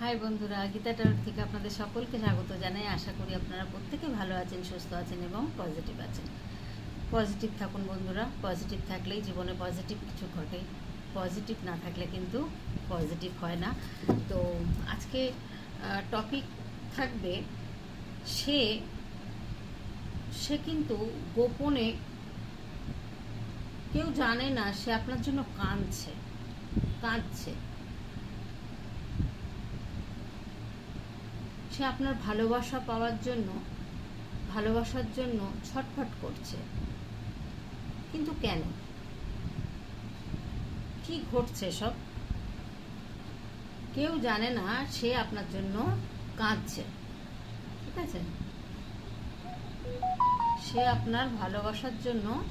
High বন্ধুরা, Gita tower থেকে আপনাদের সকলকে স্বাগত জানাই। আশা করি আপনারা প্রত্যেকে ভালো আছেন, সুস্থ আছেন এবং পজিটিভ আছেন। পজিটিভ থাকুন বন্ধুরা পজিটিভ থাকলেই জীবনে পজিটিভ কিছু ঘটে। পজিটিভ না থাকলে কিন্তু পজিটিভ হয় না। তো আজকে টপিক থাকবে, সে সে কিন্তু গোপনে কেউ জানে না, সে আপনার জন্য কাঁদছে কাঁদছে। সে আপনার ভালোবাসা পাওয়ার জন্য, ভালোবাসার জন্য ছটফট করছে। কিন্তু কেন? কি ঘটছে সব কেউ জানে না সে আপনার জন্য কাঁদছে। ঠিক আছে? সে আপনার ভালোবাসার জন্য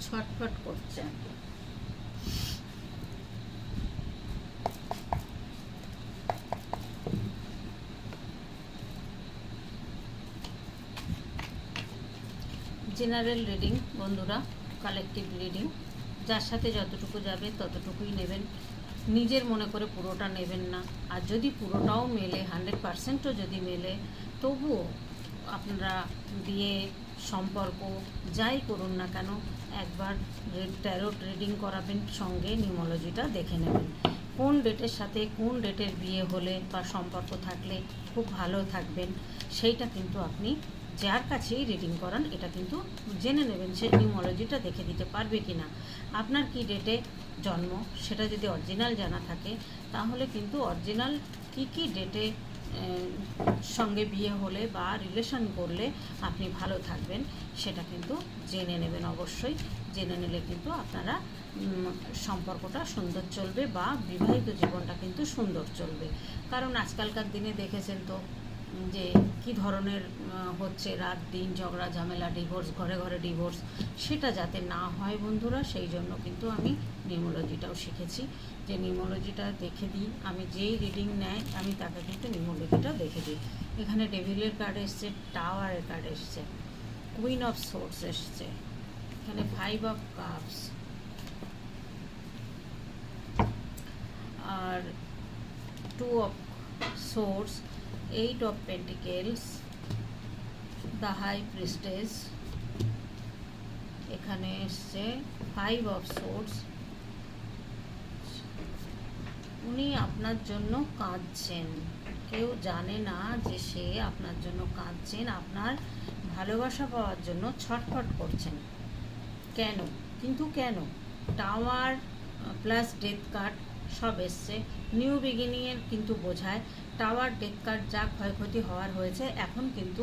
ছটফট করছে। জেনারেল রিডিং, বন্ধুরা, কালেকটিভ রিডিং। যার সাথে যতটুকু যাবে ততটুকুই নেবেন। নিজের মনে করে পুরোটা নেবেন না। আর যদি পুরোটাও মেলে, হান্ড্রেড পারসেন্টও যদি মেলে, তবুও আপনারা বিয়ে সম্পর্ক যাই করুন না কেন, একবার ট্যারোট রিডিং করাবেন, সঙ্গে নিউমোলজিটা দেখে নেবেন। কোন ডেটের সাথে কোন ডেটের বিয়ে হলে বা সম্পর্ক থাকলে খুব ভালো থাকবেন, সেইটা কিন্তু আপনি যার কাছেই রিডিং করান, এটা কিন্তু জেনে নেবেন সে নিউমোলজিটা দেখে দিতে পারবে কি না আপনার কি ডেটে জন্ম, সেটা যদি অরিজিনাল জানা থাকে, তাহলে কিন্তু অরিজিনাল কি কি ডেটে সঙ্গে বিয়ে হলে বা রিলেশন করলে আপনি ভালো থাকবেন, সেটা কিন্তু জেনে নেবেন অবশ্যই। জেনে নিলে কিন্তু আপনারা সম্পর্কটা সুন্দর চলবে বা বিবাহিত জীবনটা কিন্তু সুন্দর চলবে। কারণ আজকালকার দিনে দেখেছেন তো যে কি ধরনের হচ্ছে রাত দিন ঝগড়া, ঝামেলা ডিভোর্স ঘরে ঘরে ডিভোর্স সেটা যাতে না হয় বন্ধুরা, সেই জন্য কিন্তু আমি নিউমোলজিটাও শিখেছি। যে নিউমোলজিটা দেখে দিই, আমি যেই রিডিং নেয়, আমি তাকে কিন্তু নিউমোলজিটা দেখে দিই। এখানে ডেভিলের কার্ড এসছে, টাওয়ারের কার্ড এসছে কুইন অফ সোর্স এসছে, এখানে five of cups R two of swords eight of pentacles the high priestess এখানে এসছে ফাইভ অফ সোর্স উনি আপনার জন্য কাঁদছেন। কেউ জানে না যে সে আপনার জন্য কাঁদছেন, আপনার ভালোবাসা পাওয়ার জন্য ছটফট করছেন। কেন? কিন্তু কেন? টাওয়ার প্লাস ডেথ কার্ড সব এসছে। নিউ বিগিনিংয়ের কিন্তু বোঝায় টাওয়ার ডেথ কার্ড যা ক্ষয়ক্ষতি হওয়ার হয়েছে, এখন কিন্তু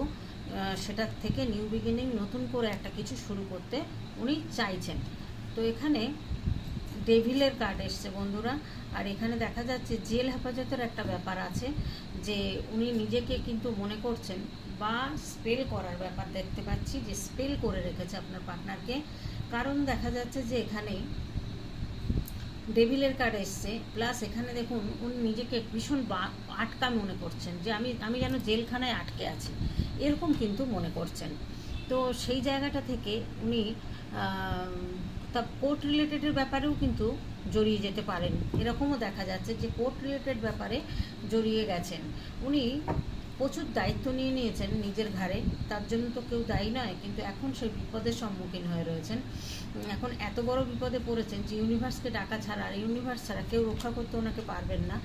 সেটার থেকে নিউ বিগিনিং নতুন করে একটা কিছু শুরু করতে উনি চাইছেন। তো এখানে ডেভিলের কার্ড এসছে বন্ধুরা, আর এখানে দেখা যাচ্ছে জেল হেফাজতের একটা ব্যাপার আছে, যে উনি নিজেকে কিন্তু মনে করছেন, বা স্পেল করার ব্যাপার দেখতে পাচ্ছি, যে স্পেল করে রেখেছে আপনার পার্টনারকে। কারণ দেখা যাচ্ছে যে এখানে ডেভিলের কার্ড এসছে প্লাস এখানে দেখুন উনি নিজেকে ভীষণ আটকা মনে করছেন যে আমি আমি যেন জেলখানায় আটকে আছি, এরকম কিন্তু মনে করছেন। তো সেই জায়গাটা থেকে উনি তা কোর্ট রিলেটেডের ব্যাপারেও কিন্তু জড়িয়ে যেতে পারেন। এরকমও দেখা যাচ্ছে যে কোর্ট রিলেটেড ব্যাপারে জড়িয়ে গেছেন। উনি প্রচুর দায়িত্ব নিয়ে নিয়েছেন নিজের ঘাড়ে। তার জন্য তো কেউ দায়ী নয়, কিন্তু এখন সেই বিপদের সম্মুখীন হয়ে রয়েছেন। এখন এত বড় বিপদে পড়েছেন যে ইউনিভার্সকে ডাকা ছাড়া আর ইউনিভার্স ছাড়া কেউ রক্ষা করতে ওনাকে পারবেন না।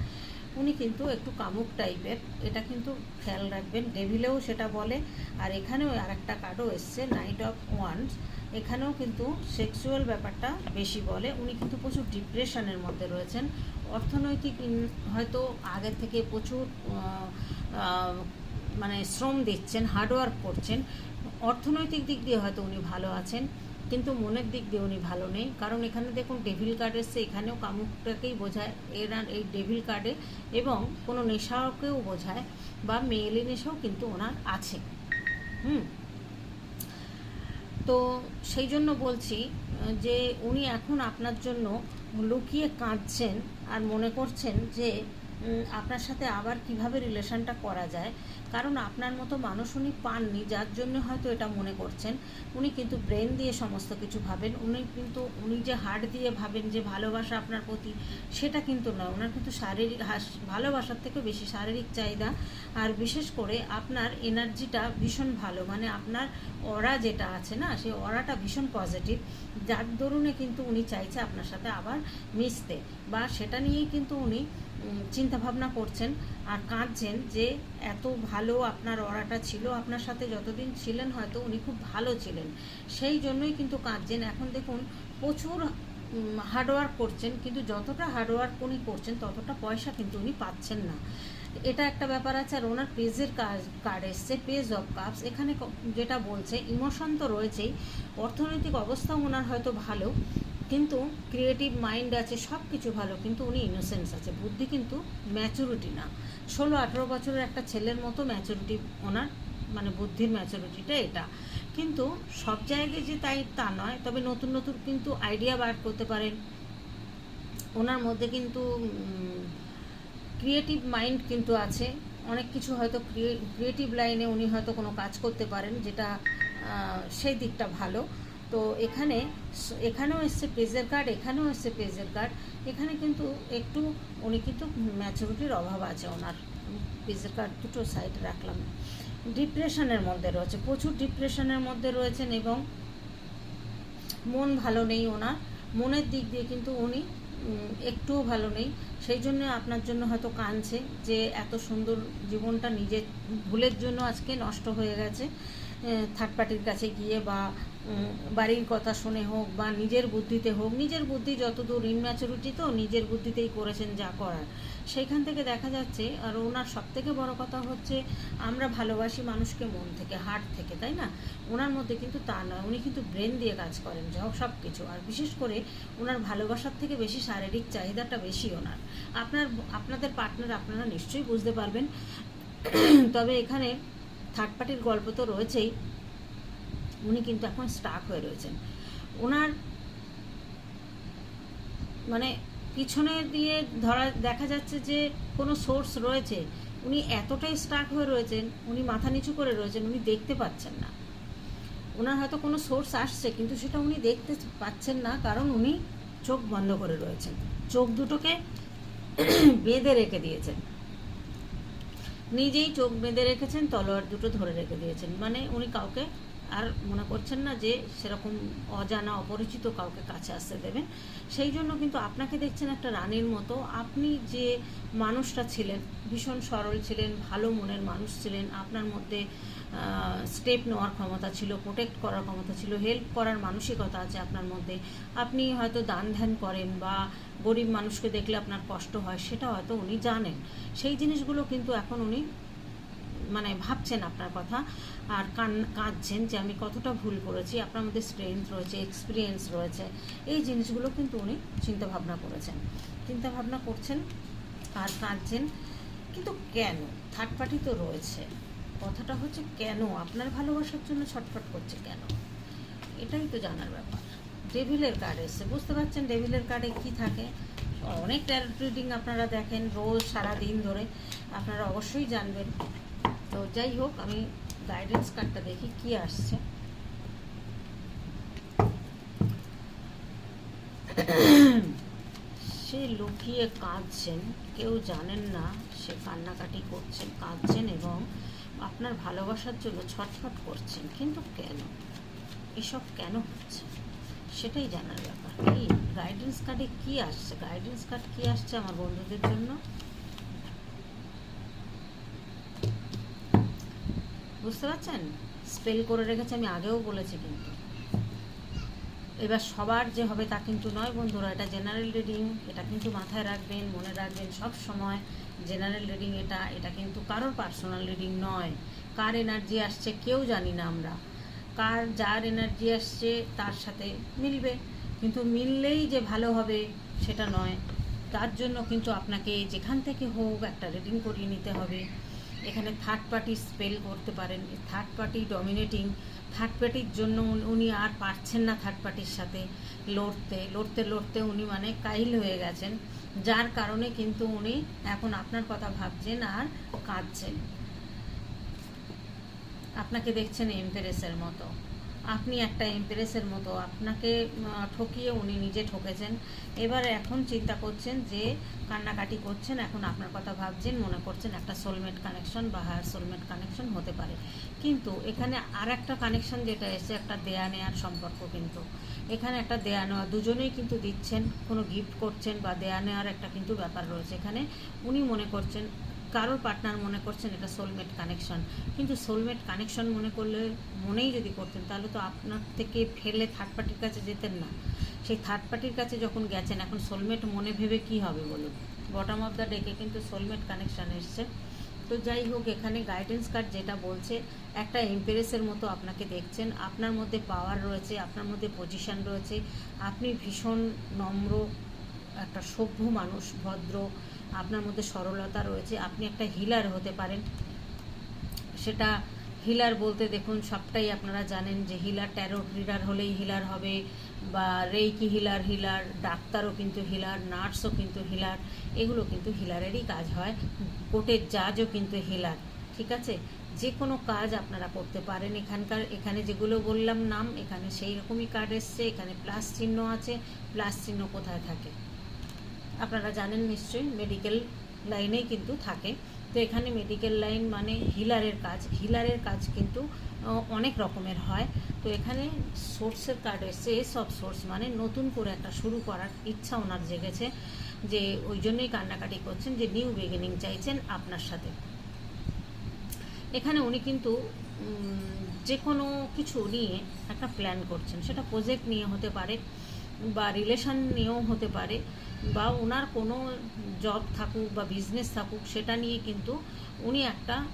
উনি কিন্তু একটু কামুক টাইপের এটা কিন্তু খেয়াল রাখবেন। ডেভিলেও সেটা বলে, আর এখানেও আর একটা কার্ডও এসছে নাইট অফ ওয়ান্স এখানেও কিন্তু সেক্সুয়াল ব্যাপারটা বেশি বলে। উনি কিন্তু প্রচুর ডিপ্রেশনের মধ্যে রয়েছেন। অর্থনৈতিক হয়তো আগের থেকে প্রচুর মানে শ্রম দিচ্ছেন হার্ডওয়ার্ক করছেন। অর্থনৈতিক দিক দিয়ে হয়তো উনি ভালো আছেন, কিন্তু মনের দিক দিয়ে উনি ভালো নেই। কারণ এখানে দেখুন ডেভিল কার্ড এসছে, এখানেও কামুকটাকেই বোঝায়। এরা এই ডেভিল কার্ডে এবং কোনো নেশাকেও বোঝায় বা মেয়েলি নেশাও কিন্তু ওনার আছে। হুম? তো সেই জন্য বলছি যে উনি এখন আপনার জন্য লুকিয়ে কাঁদছেন আর মনে করছেন যে আপনার সাথে আবার কীভাবে রিলেশনটা করা যায়? কারণ আপনার মতো মানুষ উনি পাননি, যার জন্য হয়তো এটা মনে করছেন। উনি কিন্তু ব্রেন দিয়ে সমস্ত কিছু ভাবেন। উনি কিন্তু, উনি যে হার্ট দিয়ে ভাবেন যে ভালোবাসা আপনার প্রতি, সেটা কিন্তু নয়। ওনার কিন্তু শারীরিক ভালোবাসার থেকে বেশি শারীরিক চাহিদা। আর বিশেষ করে আপনার এনার্জিটা ভীষণ ভালো। মানে আপনার অরা যেটা আছে না, সেই অরাটা ভীষণ পজিটিভ যার দরুনে কিন্তু উনি চাইছে আপনার সাথে আবার মিশতে। বা সেটা নিয়েই কিন্তু উনি চিন্তা ভাবনা করছেন আর কাঁদছেন যে এত ভালো আপনার অরাটা ছিল, আপনার সাথে যতদিন ছিলেন হয়তো উনি খুব ভালো ছিলেন। সেই জন্যই কিন্তু কাঁদছেন। এখন দেখুন, প্রচুর হার্ডওয়ার্ক করছেন, কিন্তু যতটা হার্ডওয়ার্ক উনি করছেন, ততটা পয়সা কিন্তু উনি পাচ্ছেন না। এটা একটা ব্যাপার আছে, আর ওনার পেজের কাজ, কার্ড এসছে, পেজ অফ কাপস। এখানে যেটা বলছে, ইমোশন তো রয়েছেই, অর্থনৈতিক অবস্থাও ওনার হয়তো ভালো কিন্তু ক্রিয়েটিভ মাইন্ড আছে সব কিছু ভালো, কিন্তু উনি ইনোসেন্স আছে। বুদ্ধি কিন্তু ম্যাচুরিটি না। ষোলো, আঠেরো বছরের একটা ছেলের মতো ম্যাচুরিটি ওনার মানে বুদ্ধির ম্যাচুরিটিটা এটা। কিন্তু সব জায়গায় যে তাই, তা নয়। তবে নতুন নতুন কিন্তু আইডিয়া বার করতে পারেন। ওনার মধ্যে কিন্তু ক্রিয়েটিভ মাইন্ড কিন্তু আছে। অনেক কিছু হয়তো ক্রিয়ে ক্রিয়েটিভ লাইনে উনি হয়তো কোনো কাজ করতে পারেন, যেটা সেই দিকটা ভালো। তো এখানে এখানেও এসছে পেজের কার্ড এখানেও এসছে পেজের কার্ড এখানে কিন্তু একটু উনি কিন্তু ম্যাচুরিটির অভাব আছে ওনার। পেজের কার্ড দুটো সাইড রাখলাম। ডিপ্রেশনের মধ্যে রয়েছে, প্রচুর ডিপ্রেশনের মধ্যে রয়েছেন এবং মন ভালো নেই ওনার। মনের দিক দিয়ে কিন্তু উনি একটুও ভালো নেই। সেই জন্য আপনার জন্য হয়তো কাঁদছে যে এত সুন্দর জীবনটা নিজের ভুলের জন্য আজকে নষ্ট হয়ে গেছে। থার্ড পার্টির কাছে গিয়ে বা বাড়ির কথা শুনে হোক বা নিজের বুদ্ধিতে হোক, নিজের বুদ্ধি যতদূর ইনম্যাচুরিটি তো নিজের বুদ্ধিতেই করেছেন যা করার। সেইখান থেকে দেখা যাচ্ছে, আর ওনার সব থেকে বড় কথা হচ্ছে, আমরা ভালোবাসি মানুষকে মন থেকে হার্ট থেকে, তাই না? ওনার মধ্যে কিন্তু তা নয়, উনি কিন্তু ব্রেন দিয়ে কাজ করেন সব কিছু আর বিশেষ করে ওনার ভালোবাসার থেকে বেশি শারীরিক চাহিদাটা বেশি ওনার। আপনার, আপনাদের পার্টনার আপনারা নিশ্চয়ই বুঝতে পারবেন। তবে এখানে থার্ড পার্টির গল্প তো রয়েছেই। উনি কিন্তু এখন স্টাক হয়ে রয়েছেন। ওনার মানে পিছনে দিয়ে ধরা, দেখা যাচ্ছে যে কোনো সোর্স রয়েছে, উনি এতটাই স্টাক হয়ে রয়েছেন, উনি মাথা নিচু করে রয়েছেন, উনি দেখতে পাচ্ছেন না। ওনার হয়তো কোনো সোর্স আসছে, কিন্তু সেটা উনি দেখতে পাচ্ছেন না, কারণ উনি চোখ বন্ধ করে রয়েছেন। চোখ দুটোকে বেঁধে রেখে দিয়েছেন। নিজেই চোখ বেঁধে রেখেছেন, তলোয়ার দুটো ধরে রেখে দিয়েছেন। মানে উনি কাউকে আর মনে করছেন না যে সেরকম অজানা, অপরিচিত কাউকে কাছে আসতে দেবেন? সেই জন্য কিন্তু আপনাকে দেখছেন একটা রানীর মতো। আপনি যে মানুষটা ছিলেন, ভীষণ সরল ছিলেন, ভালো মনের মানুষ ছিলেন, আপনার মধ্যে স্টেপ নেওয়ার ক্ষমতা ছিল প্রোটেক্ট করার ক্ষমতা ছিল হেল্প করার মানসিকতা আছে আপনার মধ্যে, আপনি হয়তো দান ধ্যান করেন বা গরিব মানুষকে দেখলে আপনার কষ্ট হয়, সেটা হয়তো উনি জানেন। সেই জিনিসগুলো কিন্তু এখন উনি মানে ভাবছেন আপনার কথা আর কান কাঁদছেন যে আমি কতটা ভুল করেছি, আপনার মধ্যে স্ট্রেংথ রয়েছে এক্সপিরিয়েন্স রয়েছে, এই জিনিসগুলো কিন্তু উনি চিন্তা ভাবনা করেছেন। চিন্তা ভাবনা করছেন আর কাঁদছেন, কিন্তু কেন? থার্ড পার্টি তো রয়েছে। কথাটা হচ্ছে কেন? আপনার ভালোবাসার জন্য ছটফট করছে কেন? এটাই তো জানার ব্যাপার। ডেভিলের কার্ড এসছে। বুঝতে পারছেন ডেভিলের কার্ডে কি থাকে? অনেক ট্যারোট রিডিং আপনারা দেখেন, রোজ সারা দিন ধরে আপনারা অবশ্যই জানবেন। তো যাই হোক, আমি গাইডেন্স কার্ডটা দেখি কি আসছে। সে লুকিয়ে কাঁদছেন, কেউ জানেন না সে কান্নাকাটি করছেন, কাঁদছেন এবং আপনার ভালোবাসার জন্য ছটফট করছেন, কিন্তু কেন? এসব কেন হচ্ছে? সেটাই জানার ব্যাপার। কি গাইডেন্স কার্ডে কি আসছে? গাইডেন্স কার্ড কি আসছে আমার বন্ধুদের জন্য? বুঝতে পারছেন? স্পেল করে রেখেছে, আমি আগেও বলেছি কিন্তু। এবার সবার যে হবে তা কিন্তু নয় বন্ধুরা, এটা জেনারেল রিডিং এটা কিন্তু মাথায় রাখবেন, মনে রাখবেন, সব সময় জেনারেল রিডিং এটা এটা কিন্তু কারোর পার্সোনাল রিডিং নয়। কার এনার্জি আসছে কেউ জানি না আমরা। কার যার এনার্জি আসছে তার সাথে মিলবে। কিন্তু মিললেই যে ভালো হবে সেটা নয়। তার জন্য কিন্তু আপনাকে যেখান থেকে হোক একটা রিডিং করিয়ে নিতে হবে। এখানে থার্ড পার্টি স্পেল করতে পারেন থার্ড পার্টি ডমিনেটিং থার্ড পার্টির জন্য উনি- আর পারছেন না থার্ড পার্টির সাথে লড়তে লড়তে লড়তে উনি মানে কাহিল হয়ে গেছেন, যার কারণে কিন্তু উনি এখন আপনার কথা ভাবছেন আর কাঁদছেন। আপনাকে দেখছেন এমপ্রেসের মতো। আপনি একটা এমপ্রেসের মতো আপনাকে ঠকিয়ে উনি নিজে ঠকেছেন। এবার এখন চিন্তা করছেন যে, কান্নাকাটি করছেন, এখন আপনার কথা ভাবছেন, মনে করছেন একটা সোলমেট কানেকশন বা হায়ার সোলমেট কানেকশন হতে পারে। কিন্তু এখানে আর একটা কানেকশন যেটা এসে একটা দেয়া নেওয়ার সম্পর্ক কিন্তু। এখানে একটা দেয়া নেওয়া, দুজনেই কিন্তু দিচ্ছেন, কোনো গিফট করছেন বা দেয়া নেওয়ার একটা কিন্তু ব্যাপার রয়েছে। এখানে উনি মনে করছেন কারোর পার্টনার মনে করছেন এটা সোলমেট কানেকশন কিন্তু সোলমেট কানেকশন মনে করলে, মনেই যদি করতেন, তাহলে তো আপনার থেকে ফেলে থার্ড পার্টির কাছে যেতেন না। সেই থার্ড পার্টির কাছে যখন গেছেন, এখন সোলমেট মনে ভেবে কি হবে বলুন? বটম অফ দ্য ডেকে কিন্তু সোলমেট কানেকশন এসছে। তো যাই হোক, এখানে গাইডেন্স কার্ড যেটা বলছে, একটা এমপ্রেসের মতো আপনাকে দেখছেন। আপনার মধ্যে পাওয়ার রয়েছে, আপনার মধ্যে পজিশন রয়েছে। আপনি ভীষণ নম্র একটা সভ্য মানুষ, ভদ্র, আপনার মধ্যে সরলতা রয়েছে, আপনি একটা হিলার হতে পারেন। সেটা হিলার বলতে দেখুন, সবটাই আপনারা জানেন যে হিলার ট্যারো রিডার হলেই হিলার হবে, বা রেইকি হিলার হিলার ডাক্তারও কিন্তু হিলার নার্সও কিন্তু হিলার এগুলো কিন্তু হিলারেরই কাজ হয়। কোর্টের জাজও কিন্তু হিলার ঠিক আছে? যে কোনো কাজ আপনারা করতে পারেন। এখানকার, এখানে যেগুলো বললাম, নাম, এখানে সেই রকমই কার্ড এসছে, এখানে প্লাস চিহ্ন আছে প্লাস চিহ্ন কোথায় থাকে? আপনারা জানেন নিশ্চয়ই মেডিকেল লাইনেই কিন্তু থাকে। তো এখানে মেডিকেল লাইন মানে হিলারের কাজ। হিলারের কাজ কিন্তু অনেক রকমের হয়। তো এখানে সোর্সের কার্ড এসছে সব সোর্স মানে নতুন করে একটা শুরু করার ইচ্ছা ওনার জেগেছে, যে ওই জন্যই কান্নাকাটি করছেন, যে নিউ বিগিনিং চাইছেন আপনার সাথে। এখানে উনি কিন্তু যে কোনো কিছু নিয়ে একটা প্ল্যান করছেন। সেটা প্রজেক্ট নিয়ে হতে পারে। বা রিলেশন নিয়েও হতে পারে বা ওনার কোনো জব থাকুক বা বিজনেস থাকুক, সেটা নিয়ে কিন্তু উনি একটা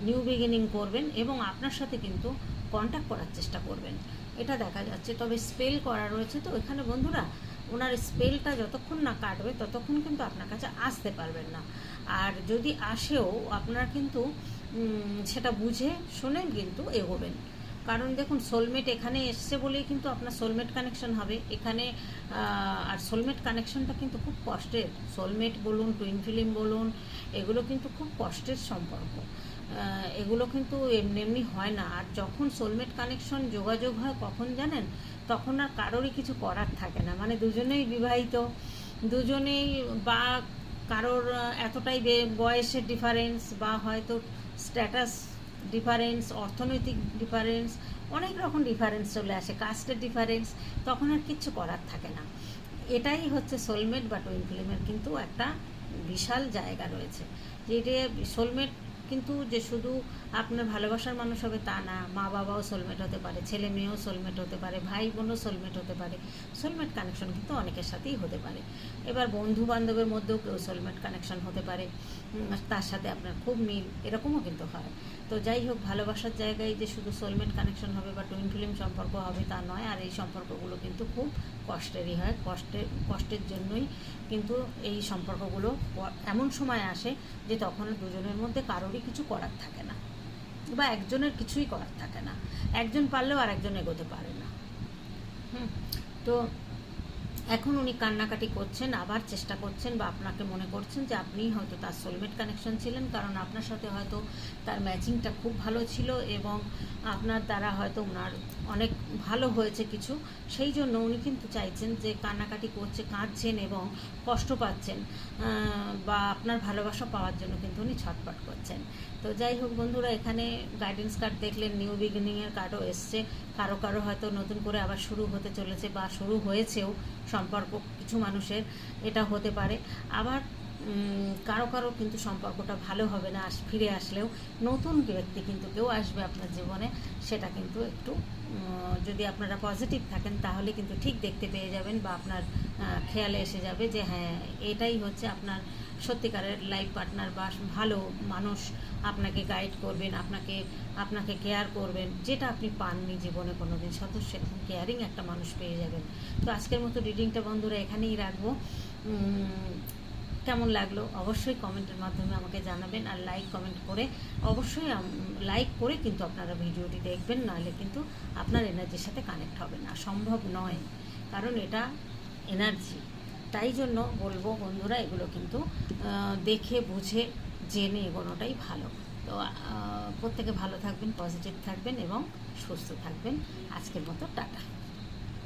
নিউ বিগিনিং করবেন এবং আপনার সাথে কিন্তু কন্ট্যাক্ট করার চেষ্টা করবেন। এটা দেখা যাচ্ছে। তবে স্পেল করা রয়েছে। তো এখানে বন্ধুরা, ওনার স্পেলটা যতক্ষণ না কাটবে, ততক্ষণ কিন্তু আপনার কাছে আসতে পারবেন না। আর যদি আসেও, আপনারা কিন্তু সেটা বুঝে, শুনে কিন্তু এগোবেন। কারণ দেখুন সোলমেট এখানে এসছে বলেই কিন্তু আপনার সোলমেট কানেকশন হবে। এখানে আর সোলমেট কানেকশনটা কিন্তু খুব কষ্টের। সোলমেট বলুন টুইন ফিল্ম বলুন, এগুলো কিন্তু খুব কষ্টের সম্পর্ক। এগুলো কিন্তু এমনি এমনি হয় না। আর যখন সোলমেট কানেকশন যোগাযোগ হয় কখন জানেন? তখন আর কারোরই কিছু করার থাকে না। মানে দুজনেই বিবাহিত, দুজনেই বা কারোর এতটাই বয়সের ডিফারেন্স বা হয়তো স্ট্যাটাস ডিফারেন্স অর্থনৈতিক ডিফারেন্স অনেক রকম ডিফারেন্স চলে আসে কাস্টের ডিফারেন্স তখন আর কিচ্ছু করার থাকে না। এটাই হচ্ছে সোলমেট বা টুইন ফিল্মের কিন্তু একটা বিশাল জায়গা রয়েছে। যে সোলমেট কিন্তু যে শুধু আপনার ভালোবাসার মানুষ হবে তা না, মা বাবাও সোলমেট হতে পারে, ছেলে মেয়েও সোলমেট হতে পারে, ভাই বোনও সোলমেট হতে পারে। সোলমেট কানেকশন কিন্তু অনেকের সাথেই হতে পারে। এবার বন্ধু বান্ধবের মধ্যেও কেউ সোলমেট কানেকশন হতে পারে তার সাথে আপনার খুব মিল, এরকমও কিন্তু হয়। তো যাই হোক, ভালোবাসার জায়গায় যে শুধু সোলমেট কানেকশন হবে বা টুইন ফিল্ম সম্পর্ক হবে তা নয়, আর এই সম্পর্কগুলো কিন্তু খুব কষ্টেরই হয় কষ্টের কষ্টের জন্যই কিন্তু এই সম্পর্কগুলো এমন সময় আসে যে তখন দুজনের মধ্যে কারোরই কিছু করার থাকে না। বা একজনের কিছুই করার থাকে না। একজন পারলেও আর একজন এগোতে পারে না। হুম। তো এখন উনি কান্নাকাটি করছেন, আবার চেষ্টা করছেন বা আপনাকে মনে করছেন যে আপনিই হয়তো তার সোলমেট কানেকশন ছিলেন, কারণ আপনার সাথে হয়তো তার ম্যাচিংটা খুব ভালো ছিল এবং আপনার দ্বারা হয়তো ওনার অনেক ভালো হয়েছে কিছু। সেই জন্য উনি কিন্তু চাইছেন যে কান্নাকাটি করছে, কাঁদছেন এবং কষ্ট পাচ্ছেন বা আপনার ভালোবাসা পাওয়ার জন্য কিন্তু উনি ছটপট করছেন। তো যাই হোক বন্ধুরা, এখানে গাইডেন্স কার্ড দেখলেন নিউ বিগিনিংয়ের কার্ডও এসছে। কারও কারও হয়তো নতুন করে আবার শুরু হতে চলেছে বা শুরু হয়েছেও। সম্পর্ক, কিছু মানুষের এটা হতে পারে। আবার কারও কারও কিন্তু সম্পর্কটা ভালো হবে না ফিরে আসলেও নতুন ব্যক্তি কিন্তু কেউ আসবে আপনার জীবনে, সেটা কিন্তু একটু যদি আপনারা পজিটিভ থাকেন, তাহলে কিন্তু ঠিক দেখতে পেয়ে যাবেন বা আপনার খেয়ালে এসে যাবে যে হ্যাঁ এটাই হচ্ছে আপনার সত্যিকারের লাইফ পার্টনার বা ভালো মানুষ আপনাকে গাইড করবেন, আপনাকে আপনাকে কেয়ার করবেন, যেটা আপনি পাননি জীবনে কোনো দিন শত সেরকম কেয়ারিং একটা মানুষ পেয়ে যাবেন। তো আজকের মতো রিডিংটা বন্ধুরা এখানেই রাখব। কেমন লাগল অবশ্যই কমেন্টের মাধ্যমে আমাকে জানাবেন আর লাইক কমেন্ট করে অবশ্যই লাইক করে কিন্তু আপনারা ভিডিওটি দেখবেন, নাহলে কিন্তু আপনার এনার্জির সাথে কানেক্ট হবে না। সম্ভব নয়, কারণ এটা এনার্জি তাই জন্য বলব বন্ধুরা, এগুলো কিন্তু দেখে, বুঝে, জেনে এগোনোটাই ভালো। তো প্রত্যেকে ভালো থাকবেন পজিটিভ থাকবেন এবং সুস্থ থাকবেন। আজকের মতো টাটা।